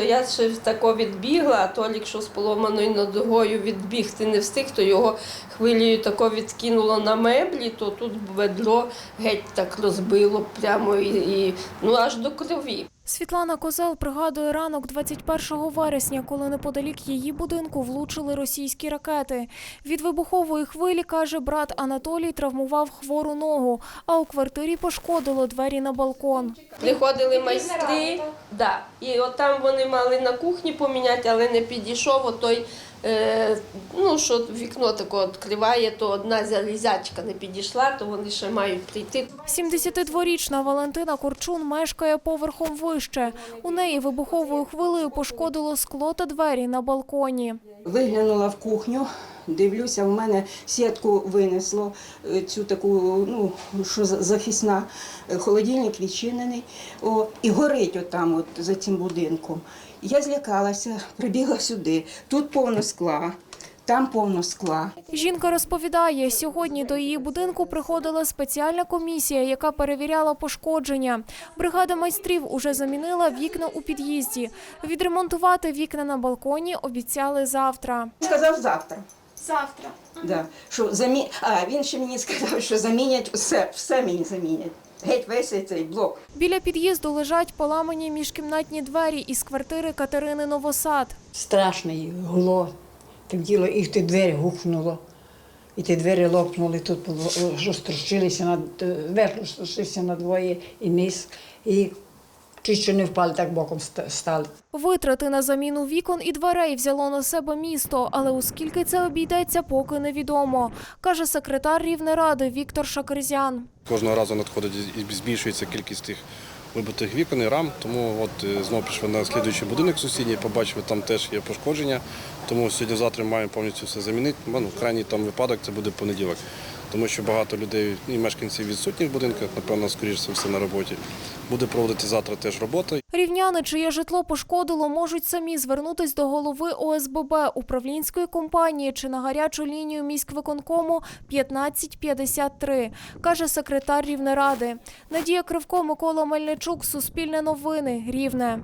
То я ще тако відбігла, а Толік, що з поломаною ногою відбігти не встиг, то його хвилею тако відкинуло на меблі, то тут ведро геть так розбило прямо і, і ну аж до крові. Світлана Козел пригадує ранок 21 вересня, коли неподалік її будинку влучили російські ракети. Від вибухової хвилі, каже, брат Анатолій травмував хвору ногу, а у квартирі пошкодило двері на балкон. Приходили майстри, да, і от там вони мали на кухні поміняти, але не підійшов отой, ну, що вікно таке відкриває, то одна залізячка не підійшла, то вони ще мають прийти. 72-річна Валентина Корчун мешкає поверхом вище. У неї вибуховою хвилею пошкодило скло та двері на балконі. Виглянула в кухню, дивлюся, в мене сітку винесло, е, цю таку, ну, що за- захисна, Е, холодильник відчинений, о, і горить отам, от, за цим будинком. Я злякалася, прибігла сюди. Тут повно скла, там повно скла. Жінка розповідає, сьогодні до її будинку приходила спеціальна комісія, яка перевіряла пошкодження. Бригада майстрів уже замінила вікна у під'їзді. Відремонтувати вікна на балконі обіцяли завтра. Сказав завтра. Завтра. Да, що замі... А він ще мені сказав, що замінять все, все мені замінять. Геть весь цей блок. Біля під'їзду лежать поламані міжкімнатні двері із квартири Катерини Новосад. страшно їй гуло. Так діло, і ті двері гукнуло. І ті двері лопнули, тут було, розтрощилися над верх розтрощився надвоє і низ. І ті, що не впали, так боком ста- стали. Витрати на заміну вікон і дверей взяло на себе місто, але у скільки це обійдеться, поки невідомо, каже секретар Рівнеради Віктор Шакерзян. Кожного разу надходить і збільшується кількість тих вибитих вікон і рам. Тому от е, знову пішли на слідуючий будинок сусідній, побачили, там теж є пошкодження. Тому сьогодні-завтра маємо повністю все замінити. Ну, крайній там випадок це буде понеділок. Тому що багато людей і мешканців відсутні в будинках, напевно, скоріше все на роботі. Буде проводити завтра теж робота. Рівняни, чиє житло пошкодило, можуть самі звернутись до голови ОСББ, управлінської компанії чи на гарячу лінію міськвиконкому 1553, каже секретар Рівнеради. Надія Кривко, Микола Мельничук, Суспільне новини, Рівне.